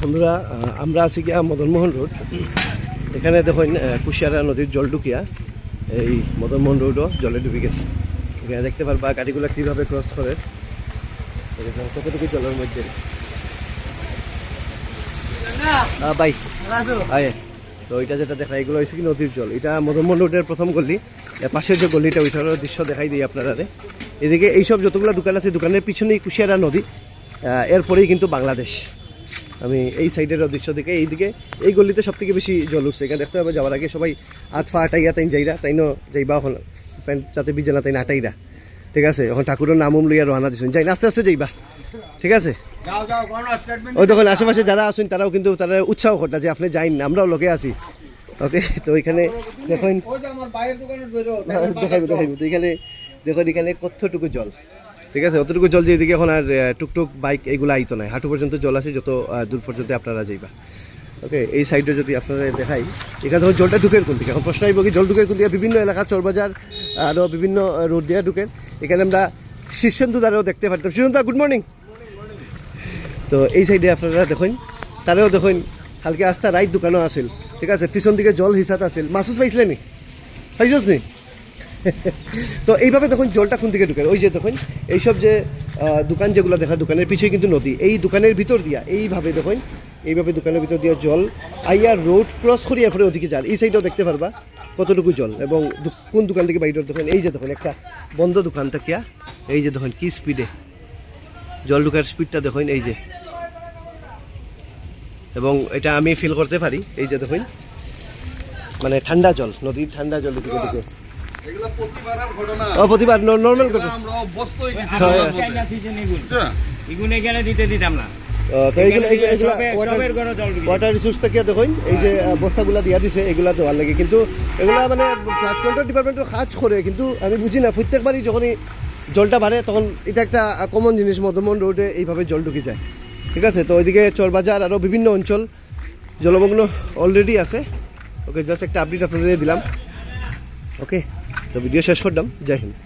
বন্ধুরা আমরা আছি গিয়া মদনমোহন রোড। এখানে দেখুন কুশিয়ারা নদীর জল ঢুকিয়া এই মদনমোহন রোডও জলে ডুবে গেছে। এখানে দেখতে পারবা গাড়িগুলো কীভাবে ক্রস করে। কতটুকু জলের মধ্যে? বাই। তো এটা যেটা দেখা, এগুলো হয়েছে কি নদীর জল। এটা মদনমোহন রোডের প্রথম এর পাশের যে গল্লিটা ওইটারও দৃশ্য দেখাই দিই আপনারা এদিকে এইসব যতগুলো দোকান আছে, দোকানের পিছনেই কুশিয়ারা নদী। এরপরেই কিন্তু বাংলাদেশ। আমি এই সাইডের দৃশ্য থেকে এইদিকে এই গলিতে সব থেকে বেশি জল উঠছে। এখানে দেখতে হবে যাওয়ার আগে সবাই হাত ফা আটাইয়া তাই যাইরা তাই ন যাইবা এখন প্যান্ট যাতে বিজে না তাই না আটাইরা ঠিক আছে? এখন ঠাকুরের নামম লইয়া রওনা দিছেন। যাই আস্তে আস্তে যাইবা। ঠিক আছে? ওই তখন আশেপাশে যারা আছেন তারাও কিন্তু তারা উৎসাহ ঘটা যে আপনি যাইন না, আমরাও লোকে আছি। ওকে তো এখানে দেখুন দেখাইবো দেখাইবো। তো এখানে দেখুন এখানে কতটুকু জল? ঠিক আছে? অতটুকু জল যে এদিকে এখন আর টুকটুক বাইক এগুলো আইতো নাই হাঁটু পর্যন্ত জল আছে, যত দূর পর্যন্ত আপনারা যাইবা। ওকে এই সাইডে যদি আপনারা দেখাই, এখানে তখন জলটা ঢুকের কোন দিকে? এখন প্রশ্ন আইব কি, জল ঢুকের কোন দিকে? বিভিন্ন এলাকা, চরবাজার আরও বিভিন্ন রোড দিয়ে ঢুকেন এখানে আমরা শীর্ষেন্দু দ্বারাও দেখতে পারতাম। শীর্ষেন্দু গুড মর্নিং তো এই সাইডে আপনারা দেখুন, তারাও দেখুন কালকে আস্তা রাইট দোকানও আছিল। ঠিক আছে? পিছন দিকে জল হিসাত আছিল। মাসুস পাইছিলে নি পাইছস নি? তো এইভাবে দেখুন জলটা কোন দিকে ঢুকে? ওই যে দেখুন, এইসব যে দোকান যেগুলো দেখা, দোকানের পিছিয়ে কিন্তু নদী। এই দোকানের ভিতর দিয়া, এইভাবে দেখুন, এইভাবে দোকানের ভিতর দিয়া জল আইয়া রোড ক্রস করিয়া পরে ওদিকে যান। এই সাইডেও দেখতে পারবা কতটুকু জল। এবং কোন দোকান থেকে বাইরের দেখুন, এই যে দেখুন একটা বন্ধ দোকান থাকিয়া, এই যে দেখুন কি স্পিডে জল ঢুকার স্পিডটা দেখুন, এই যে। এবং এটা আমি ফিল করতে পারি, এই যে দেখুন মানে ঠান্ডা জল, নদীর ঠান্ডা জল দিকে দিকে এগুলো প্রতিবারের প্রতিবার নর্মাল এগুলো আমরা অভ্যস্ত হয়ে গেছি। হ্যাঁ, এগুলোর হ্যাঁ। মধ্যে। বুঝছ? ইগুন এখানে দিতে দিতাম না। তো এইগুলো এইগুলো- এইগুলো সবে- সবের ঘরে জল ওয়াটার রিসোর্স থেকে দেখুন এই যে বস্তাগুলা দিয়া দিছে এগুলা দেওয়ার লাগে। কিন্তু এগুলা মানে ফ্লাড কন্ট্রোল ডিপার্টমেন্টের কাজ করে কিন্তু আমি বুঝি না প্রত্যেকবারই যখনই জলটা বাড়ে তখন এটা একটা কমন জিনিস মদমন রোডে এইভাবে জল ঢুকে যায়। ঠিক আছে? তো ওইদিকে চরবাজার আরও বিভিন্ন অঞ্চল জলমগ্ন অলরেডি আছে। ওকে জাস্ট একটা আপডেট আপনাদের দিলাম। ওকে। তো ভিডিও শেষ করলাম জয় হিন্দ।